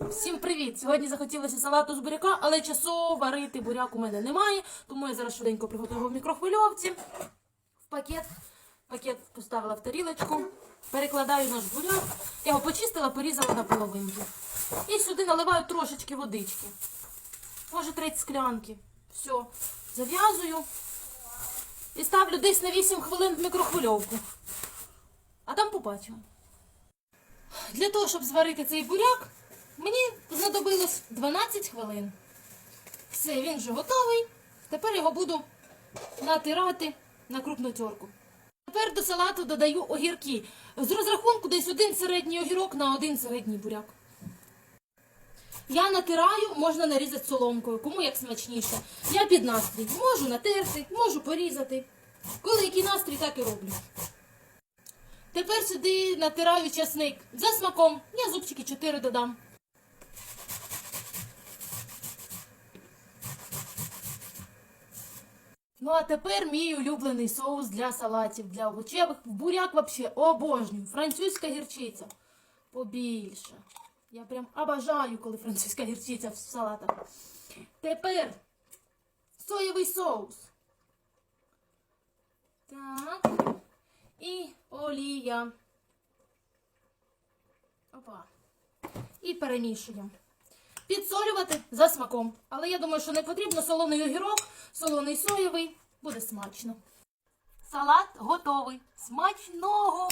Всім привіт! Сьогодні захотілося салату з буряка, але часу варити буряк у мене немає, тому я зараз швиденько приготую в мікрохвильовці. В пакет. Пакет поставила в тарілочку. Перекладаю наш буряк. Я його почистила, порізала на половинки. І сюди наливаю трошечки водички. Може, треть склянки. Все. Зав'язую. І ставлю десь на 8 хвилин в мікрохвильовку. А там побачимо. Для того, щоб зварити цей буряк, мені знадобилось 12 хвилин. Все, він вже готовий. Тепер його буду натирати на крупну терку. Тепер до салату додаю огірки. З розрахунку десь один середній огірок на один середній буряк. Я натираю, можна нарізати соломкою, кому як смачніше. Я під настрій. Можу натерти, можу порізати. Коли який настрій, так і роблю. Тепер сюди натираю часник за смаком. Я зубчики 4 додам. Ну а тепер мій улюблений соус для салатів, для овочевих. Буряк вообще обожнюю. Французька гірчиця. Побільше. Я прям обожаю, коли французька гірчиця в салатах. Тепер соєвий соус. Так. І олія. Опа. І перемішуємо. Підсолювати за смаком. Але я думаю, що не потрібно солоний огірок, солоний соєвий. Буде смачно. Салат готовий. Смачного!